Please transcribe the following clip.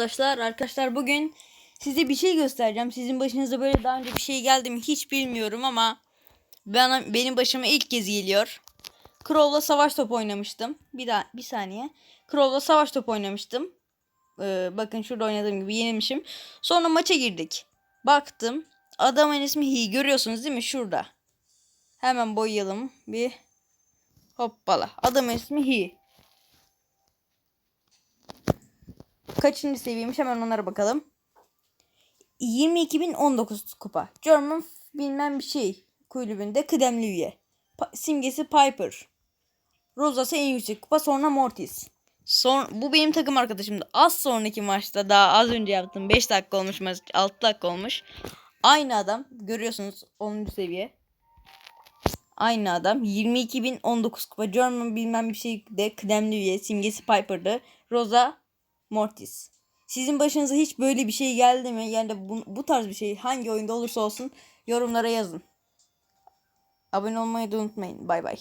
Arkadaşlar arkadaşlar bugün size bir şey göstereceğim. Sizin başınıza böyle daha önce bir şey geldi mi hiç bilmiyorum ama bana benim başıma ilk kez geliyor. Crow'la savaş topu oynamıştım. Bir daha bir saniye. Crow'la savaş topu oynamıştım. Ee, bakın şurada oynadığım gibi yenilmişim. Sonra maça girdik. Baktım. Adamın ismi Hi. Görüyorsunuz değil mi? Şurada. Hemen boyayalım. Bir hoppala. Adamın ismi Hi. Kaçıncı seviyeymiş hemen onlara bakalım. 22.019 kupa. German bilmem bir şey kulübünde kıdemli üye. Pa- simgesi Piper. Rosası en yüksek kupa sonra Mortis. Son, bu benim takım arkadaşımdı. Az sonraki maçta daha az önce yaptım. 5 dakika olmuş maç 6 dakika olmuş. Aynı adam görüyorsunuz 10. seviye. Aynı adam 22.019 kupa German bilmem bir şey de kıdemli üye simgesi Piper'dı. Rosa Mortis. Sizin başınıza hiç böyle bir şey geldi mi? Yani bu, bu tarz bir şey hangi oyunda olursa olsun yorumlara yazın. Abone olmayı da unutmayın. Bay bay.